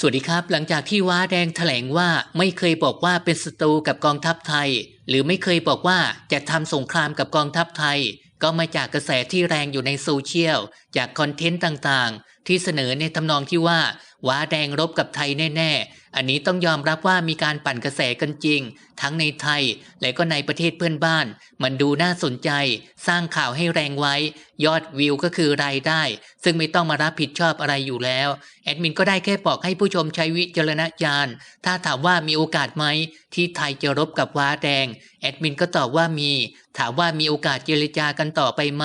สวัสดีครับ หลังจากที่ว้าแดงแถลงว่าไม่เคยบอกว่าเป็นศัตรูกับกองทัพไทย หรือไม่เคยบอกว่าจะทำสงครามกับกองทัพไทย ก็มาจากกระแสที่แรงอยู่ในโซเชียล จากคอนเทนต์ต่างๆ ที่เสนอในทำนองที่ว่าว้าแดงรบกับไทยแน่ๆ อันนี้ต้องยอมรับว่ามีการปั่นกระแสกันจริง ทั้งในไทยและก็ในประเทศเพื่อนบ้าน มันดูน่าสนใจ สร้างข่าวให้แรงไว้ ยอดวิวก็คือรายได้ ซึ่งไม่ต้องมารับผิดชอบอะไรอยู่แล้ว แอดมินก็ได้แค่บอกให้ผู้ชมใช้วิจารณญาณ ถ้าถามว่ามีโอกาสไหม ที่ไทยจะรบกับว้าแดง แอดมินก็ตอบว่ามี ถามว่ามีโอกาสเจรจากันต่อไปไหม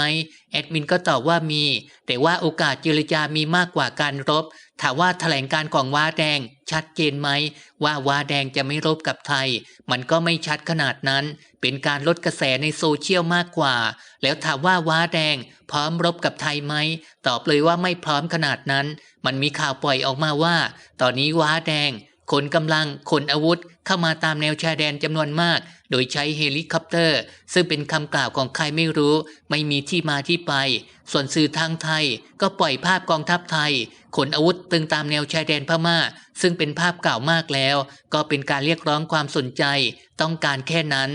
แอดมินก็ตอบว่ามี แต่ว่าโอกาสเจรจามีมากกว่าการรบ ถามว่าแถลงการของว้าแดง ชัดเจนไหมว่าว้าแดงจะไม่รบกับไทย มันก็ไม่ชัดขนาดนั้น เป็นการลดกระแสในโซเชียลมากกว่า แล้วถามว่าว้าแดง พร้อมรบกับไทยไหมตอบเลยว่าไม่พร้อมขนาดนั้น มันมีข่าวปล่อยออกมาว่า ตอนนี้ว้าแดงขนกำลังขนอาวุธเข้ามาตามแนวชายแดนจำนวนมาก โดยใช้เฮลิคอปเตอร์ ซึ่งเป็นคำกล่าวของใครไม่รู้ ไม่มีที่มาที่ไป ส่วนสื่อทางไทยก็ปล่อยภาพกองทัพไทย ขนอาวุธตึงตามแนวชายแดนพม่า ซึ่งเป็นภาพเก่ามากแล้ว ก็เป็นการเรียกร้องความสนใจ ต้องการแค่นั้น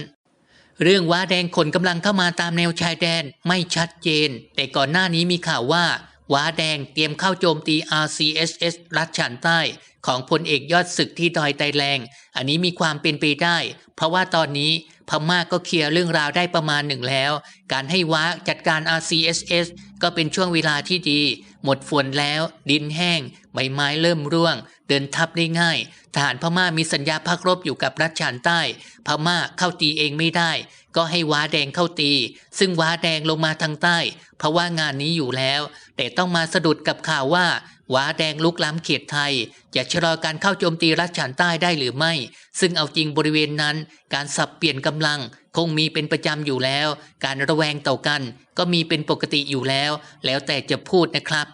เรื่องว้าแดงขนกำลังเข้ามาตามแนวชายแดนไม่ชัดเจน แต่ก่อนหน้านี้มีข่าวว่า ว้าแดงเตรียมเข้าโจมตี RCSS รัฐฉานใต้ ของพลเอกยอดศึกที่ดอยไตแรง อันนี้มีความเป็นไปได้ เพราะว่าตอนนี้พม่าก็เคลียร์เรื่องราวได้ประมาณหนึ่งแล้ว การให้ว้าจัดการ RCSS ก็เป็นช่วงเวลาที่ดี หมดฝนแล้ว ดินแห้ง ใบไม้เริ่มร่วง เดินทับได้ง่าย ทหารพม่ามีสัญญาพักรบอยู่กับรัฐฉานใต้ พม่าเข้าตีเองไม่ได้ ก็ให้ว้าแดงเข้าตี ซึ่งว้าแดงลงมาทางใต้ เพราะว่างานนี้อยู่แล้ว แต่ต้องมาสะดุดกับข่าวว่าว้าแดงลุกล้ำเขตไทยจะชะลอการเข้าโจมตีรัฐฉานใต้ได้หรือไม่ ซึ่งเอาจริงบริเวณนั้น การสับเปลี่ยนกำลังคงมีเป็นประจำอยู่แล้ว การระแวงต่อกัน ก็มีเป็นปกติอยู่แล้ว แล้วแต่จะพูดนะครับ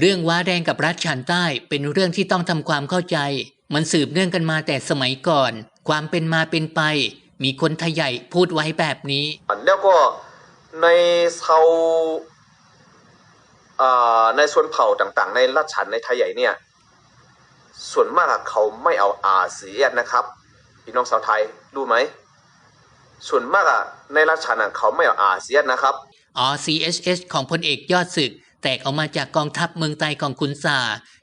เรื่องว้าแดงกับรัฐฉานใต้เป็นเรื่องที่ต้องทำความเข้าใจ มันสืบเนื่องกันมาแต่สมัยก่อน ความเป็นมาเป็นไป มีคนไทยใหญ่พูดไว้แบบนี้ แล้วก็ในชาวอ่าในส่วนเผ่าต่างๆ ในรัฐฉันในไทยใหญ่เนี่ยส่วนมากอะเขาไม่เอาอาเซียนนะครับพี่น้องชาวไทยรู้ไหมส่วนมากอะในรัฐฉันอะเขาไม่เอาอาเซียนนะครับ RCHS ของพลเอกยอดศึก แตกออกมาจากกองทัพเมืองไทยของคุณสา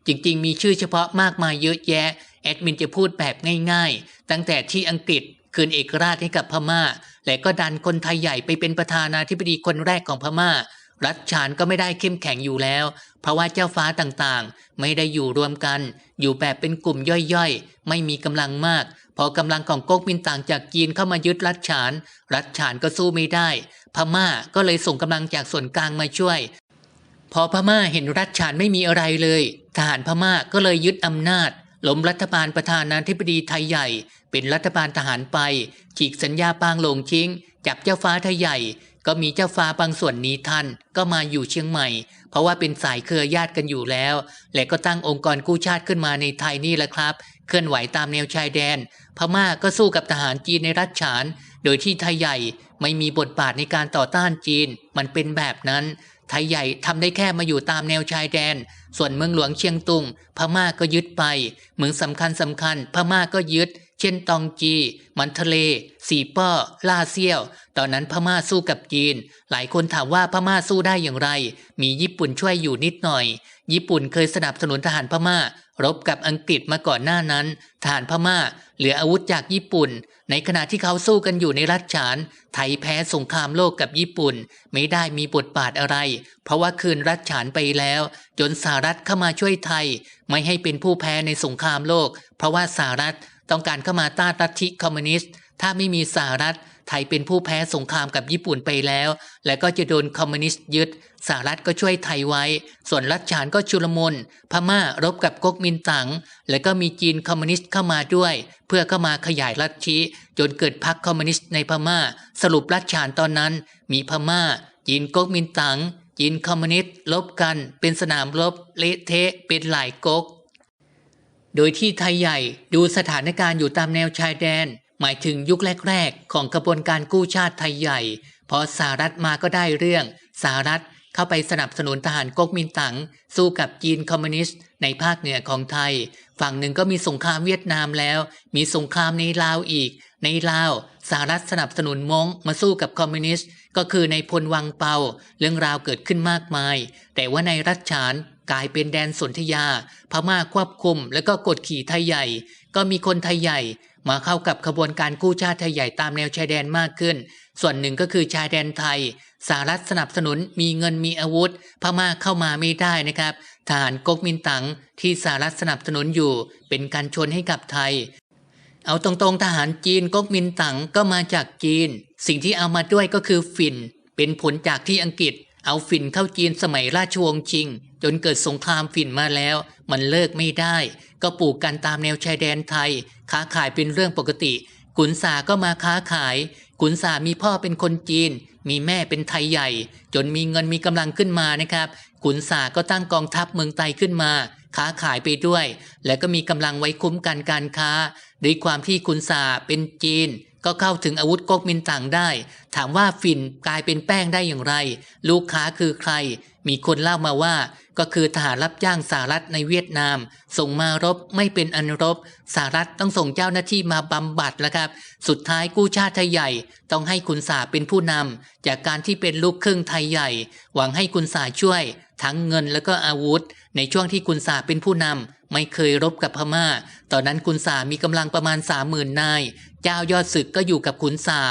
จริงๆ มีชื่อเฉพาะมากมายเยอะแยะ แอดมินจะพูดแบบง่ายๆ ตั้งแต่ที่อังกฤษคืนเอกราชให้กับพม่า และก็ดันคนไทยใหญ่ไปเป็นประธานาธิบดีคนแรกของพม่า รัฐฉานก็ไม่ได้เข้มแข็งอยู่แล้ว เพราะว่าเจ้าฟ้าต่างๆ ไม่ได้อยู่รวมกัน อยู่แบบเป็นกลุ่มย่อยๆ ไม่มีกำลังมาก พอกำลังของก๊กมินต่างจากจีนเข้ามายึดรัฐฉาน รัฐฉานก็สู้ไม่ได้ พม่าก็เลยส่งกำลังจากส่วนกลางมาช่วย พอพม่าเห็นรัฐฉานไม่มีอะไรเลย ทหารพม่าก็เลยยึดอำนาจล้มรัฐบาลประธานาธิบดีไทยใหญ่ เป็นรัฐบาลทหารไป ฉีกสัญญาปางหลงชิง จับเจ้าฟ้าไทยใหญ่ ก็มีเจ้าฟ้าบางส่วนหนี้ทันก็มาอยู่เชียงใหม่ เพราะว่าเป็นสายเครือญาติกันอยู่แล้ว และก็ตั้งองค์กรกู้ชาติขึ้นมาในไทยนี่แหละครับ เคลื่อนไหวตามแนวชายแดน พม่าก็สู้กับทหารจีนในรัฐฉาน โดยที่ไทยใหญ่ไม่มีบทบาทในการต่อต้านจีน มันเป็นแบบนั้น ไทยใหญ่ทำได้แค่มาอยู่ตามแนวชายแดน ส่วนเมืองหลวงเชียงตุง พม่าก็ยึดไป เมืองสำคัญสำคัญ พม่าก็ยึด เช่นตองจี มันทะเล สีป้อลาเซียว ตอนนั้นพม่าสู้กับจีน หลายคนถามว่าพม่าสู้ได้อย่างไร มีญี่ปุ่นช่วยอยู่นิดหน่อย ญี่ปุ่นเคยสนับสนุนทหารพม่า รบกับอังกฤษมาก่อนหน้านั้น ทหารพม่า เหลืออาวุธจากญี่ปุ่น ในขณะที่เขาสู้กันอยู่ในรัฐฉาน ไทยแพ้สงครามโลกกับญี่ปุ่น ไม่ได้มีบทบาทอะไร เพราะว่าคืนรัฐฉานไปแล้ว จนสหรัฐเข้ามาช่วยไทย ไม่ให้เป็นผู้แพ้ในสงครามโลก เพราะว่าสหรัฐ ต้องการเข้ามาต้านลัทธิคอมมิวนิสต์ ถ้าไม่มีสหรัฐ ไทยเป็นผู้แพ้สงครามกับญี่ปุ่นไปแล้ว และก็จะโดนคอมมิวนิสต์ยึด สหรัฐก็ช่วยไทยไว้ ส่วนรัฐฉานก็ชุลมุนพม่ารบกับก๊กมินตั๋ง และก็มีจีนคอมมิวนิสต์เข้ามาด้วย เพื่อเข้ามาขยายลัทธิจนเกิดพรรคคอมมิวนิสต์ในพม่า สรุปรัฐฉานตอนนั้น มีพม่า จีนก๊กมินตั๋งจีนคอมมิวนิสต์ลบกัน เป็นสนามรบเละเทะเป็นหลายก๊ก โดยที่ไทยใหญ่ดูสถานการณ์อยู่ตามแนวชายแดน หมายถึงยุคแรกๆ ของกระบวนการกู้ชาติไทยใหญ่ พอสหรัฐมาก็ได้เรื่อง สหรัฐเข้าไปสนับสนุนทหารก๊กมินตั๋งสู้กับจีนคอมมิวนิสต์ในภาคเหนือของไทย ฝั่งหนึ่งก็มีสงครามเวียดนามแล้ว มีสงครามในลาวอีก ในลาวสหรัฐสนับสนุนมงมาสู้กับคอมมิวนิสต์ก็คือในพลวังเปา เรื่องราวเกิดขึ้นมากมาย แต่ว่าในรัชฉาน กลายเป็นแดนสนธยา พม่าควบคุม แล้วก็กดขี่ไทยใหญ่ ก็มีคนไทยใหญ่ มาเข้ากับขบวนการกู้ชาติไทยใหญ่ตามแนวชายแดนมากขึ้น ส่วนหนึ่งก็คือชายแดนไทยสหรัฐสนับสนุนมีเงินมีอาวุธ พม่าเข้ามาไม่ได้นะครับทหารก๊กมินตั๋งที่สหรัฐสนับสนุนอยู่ เป็นการชนให้กับไทย เอาตรงๆทหารจีนก๊กมินตั๋งก็มาจากจีน สิ่งที่เอามาด้วยก็คือฝิ่นเป็นผลจากที่อังกฤษ เอาฝิ่นเข้าจีนสมัยราชวงศ์ชิง จนเกิดสงครามฝิ่นมาแล้ว มันเลิกไม่ได้ ก็ปลูกกันตามแนวชายแดนไทย ค้าขายเป็นเรื่องปกติ ขุนสาก็มาค้าขาย ขุนสามีพ่อเป็นคนจีน มีแม่เป็นไทยใหญ่ จนมีเงินมีกำลังขึ้นมานะครับ ขุนสาก็ตั้งกองทัพเมืองไทยขึ้นมา ค้าขายไปด้วย และก็มีกำลังไว้คุ้มกันการค้าด้วยความที่ขุนสาเป็นจีน ก็เข้าถึงอาวุธก๊กมินตั๋งได้ ถามว่าฝิ่นกลายเป็นแป้งได้อย่างไร ลูกค้าคือใคร มีคนเล่ามาว่า ก็คือทหารรับจ้างสหรัฐในเวียดนาม ส่งมารบไม่เป็นอันรบสหรัฐต้องส่งเจ้าหน้าที่มาบำบัดแล้วครับ สุดท้ายกู้ชาติไทยใหญ่ ต้องให้คุณสาเป็นผู้นำจากการที่เป็นลูกครึ่งไทยใหญ่ หวังให้คุณสาช่วย ทั้งเงินแล้วก็อาวุธ ในช่วงที่คุณสาเป็นผู้นำไม่เคยรบกับพม่า ตอนนั้นคุณสามีกำลังประมาณสามหมื่นนาย เจ้ายอดศึกก็อยู่กับขุนสา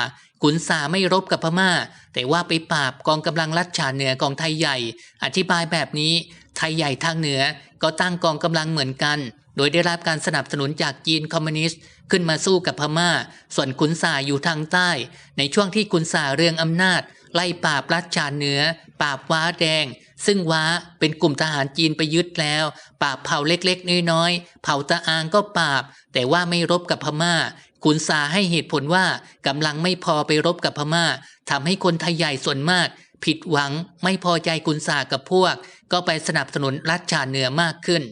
ขุนสาไม่รบกับพม่า แต่ว่าไปปราบกองกำลังรัชฉานเหนือของไทยใหญ่ อธิบายแบบนี้ ไทยใหญ่ทางเหนือก็ตั้งกองกำลังเหมือนกัน โดยได้รับการสนับสนุนจากจีนคอมมิวนิสต์ขึ้นมาสู้กับพม่า ส่วนขุนสาอยู่ทางใต้ ในช่วงที่ขุนสาเรืองอำนาจ ไล่ปราบรัชฉาเหนือ ปราบว้าแดง ซึ่งว้าเป็นกลุ่มทหารจีนไปยึดแล้ว ปราบเผ่าเล็กๆ น้อยๆ เผ่าตะอางก็ปราบ แต่ว่าไม่รบกับพม่า ขุนสาให้เหตุผลว่ากำลังไม่พอไปรบกับพม่าทำให้คนไทยใหญ่ส่วนมาก ผิดหวังไม่พอใจขุนสากับพวก ก็ไปสนับสนุนรัชชาเหนือมากขึ้น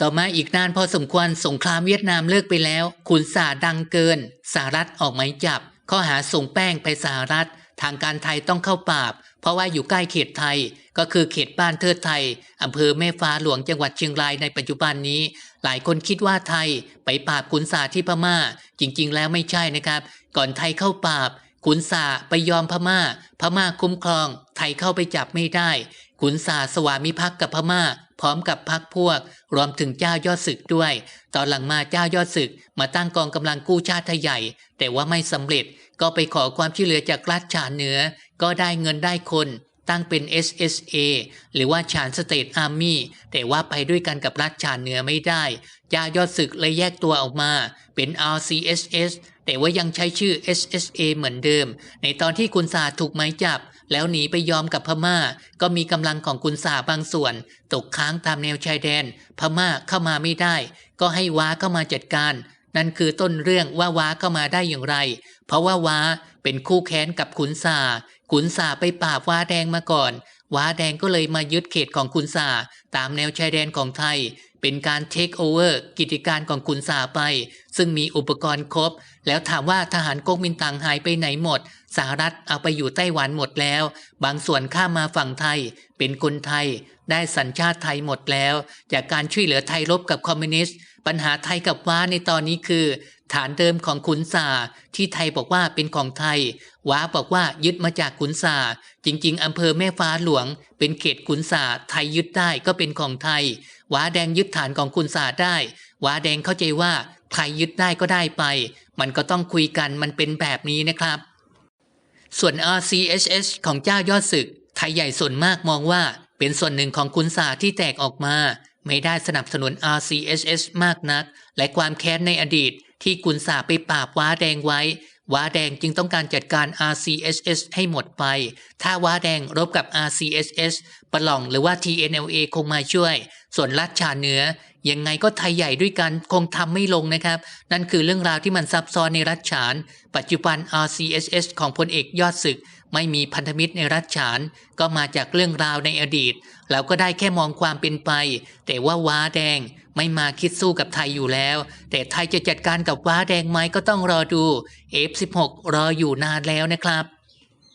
ต่อมาอีกนานพอสมควรสงครามเวียดนามเลิกไปแล้ว ขุนสาดังเกิน สหรัฐออกหมายจับ ข้อหาส่งแป้งไปสหรัฐ ทางการไทยต้องเข้าปราบ เพราะว่าอยู่ใกล้เขตไทย ก็คือเขตบ้านเทิดไทยอำเภอแม่ฟ้าหลวงจังหวัดเชียงรายในปัจจุบันนี้ หลายคนคิดว่าไทยไปปราบขุนสาที่พม่า จริง ๆ แล้วไม่ใช่นะครับ ก่อนไทยเข้าปราบขุนสาไปยอมพม่า พม่าคุ้มครอง ไทยเข้าไปจับไม่ได้ ขุนสาสวามิภักดิ์กับพม่า พร้อมกับพักพวก รวมถึงเจ้ายอดศึกด้วย ตอนหลังมาเจ้ายอดศึกมาตั้งกองกำลังกู้ชาติไทยใหญ่ แต่ว่าไม่สำเร็จ ก็ไปขอความช่วยเหลือจากรัฐฉานเหนือ ก็ได้เงินได้คน ตั้งเป็น SSA หรือว่าชานสเตทอาร์มี่แต่ว่าไปด้วยกันกับรัฐฉานเหนือไม่ได้จายอดศึกเลยแยกตัวออกมา เป็น RCSS แต่ว่ายังใช้ชื่อ SSA เหมือนเดิม ในตอนที่กุนซาถูกไม้จับ แล้วหนีไปยอมกับพม่า ก็มีกำลังของกุนซาบางส่วน ตกค้างตามแนวชายแดน พม่าเข้ามาไม่ได้ ก็ให้ว้าเข้ามาจัดการ นั่นคือต้นเรื่องว่าว้าเข้ามาได้อย่างไร เพราะว่าว้าเป็นคู่แค้นกับขุนสาขุนสาไปปราบว้าแดงมาก่อน ว้าแดงก็เลยมายึดเขตของขุนสาตามแนวชายแดนของไทย เป็นการเทคโอเวอร์กิจการของขุนสาไป ซึ่งมีอุปกรณ์ครบ แล้วถามว่าทหารก๊กมินตั๋งหายไปไหนหมด สหรัฐเอาไปอยู่ไต้หวันหมดแล้ว บางส่วนข้ามาฝั่งไทย เป็นคนไทย ได้สัญชาติไทยหมดแล้ว จากการช่วยเหลือไทยรบกับคอมมิวนิสต์ ปัญหาไทยกับว้าในตอนนี้คือ ฐานเดิมของขุนสาที่ไทยบอกว่าเป็นของไทย ว้าบอกว่ายึดมาจากขุนสาจริง ๆ อำเภอแม่ฟ้าหลวง เป็นเขตขุนสาไทยยึดได้ก็เป็นของไทย ว้าแดงยึดฐานของขุนสาได้ ว้าแดงเข้าใจว่าไทยยึดได้ก็ได้ไป มันก็ต้องคุยกันมันเป็นแบบนี้นะครับ ส่วน RCHS ของเจ้ายอดศึก ไทยใหญ่ส่วนมากมองว่าเป็นส่วนหนึ่งของคุณสาที่แตกออกมา ไม่ได้สนับสนุน RCHS มากนัก และความแค้นในอดีตที่กุนสาไปปราบว้าแดงไว้ ว้าแดงจึงต้องการจัดการ RCHS ให้หมดไป ถ้าว้าแดงรบกับ RCHS ปะหล่องหรือว่า TNLA คงมาช่วย ส่วนรัฐชาเหนือยังไงก็ไทยใหญ่ด้วยกันคงทำไม่ลงนะครับ นั่นคือเรื่องราวที่มันซับซ้อนในรัฐฉาน ปัจจุบัน RCSS ของพลเอกยอดศึก ไม่มีพันธมิตรในรัฐฉาน ก็มาจากเรื่องราวในอดีต เราก็ได้แค่มองความเป็นไป แต่ว่าว้าแดง ไม่มาคิดสู้กับไทยอยู่แล้ว แต่ไทยจะจัดการกับว้าแดงไหมก็ต้องรอดู F16 รออยู่นานแล้วนะครับ